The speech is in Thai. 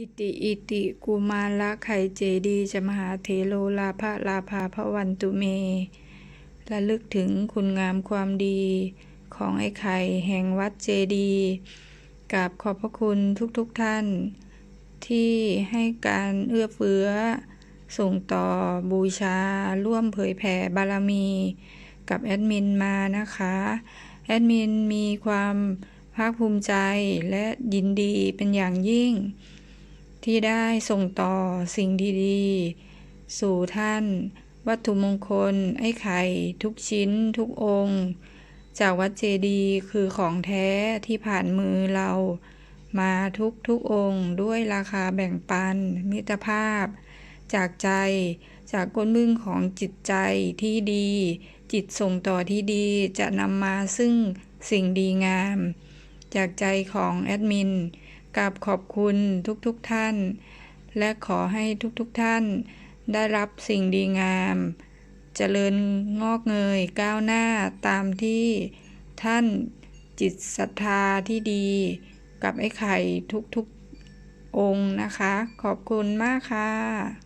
อิติอิติกุมาระไขเจดีจะมหาเทโลลาภะลาภาพระวันตุเมระลึกถึงคุณงามความดีของไอ้ไข่แห่งวัดเจดีกราบขอบพระคุณทุกๆทท่าน ที่ให้การเอื้อเฟื้อ ส่งต่อบูชา ร่วมเผยแผ่บารมี กับแอดมินมานะคะ แอดมินมีความภาคภูมิใจและยินดีเป็นอย่างยิ่ง ที่ได้ส่งต่อสิ่งดีๆ สู่ท่าน วัตถุมงคล ไอ้ไข่ ทุกชิ้น ทุกองค์ จากวัดเจดีย์คือของแท้ที่ผ่านมือเรา มาทุกทุกองค์ ด้วยราคาแบ่งปัน มิตรภาพ จากใจจากก้นบึ้งของจิตใจที่ดี จิตส่งต่อที่ดีจะนำมาซึ่งสิ่งดีงาม จากใจของแอดมิน กับขอบคุณทุกๆทท่าน และขอให้ทุกๆทท่าน ได้รับสิ่งดีงาม เจริญงอกเงยก้าวหน้าตามที่ท่านจิตศรัทธาที่ดี กับไอ้ไข่ทุกๆองค์นะคะ ขอบคุณมากค่ะ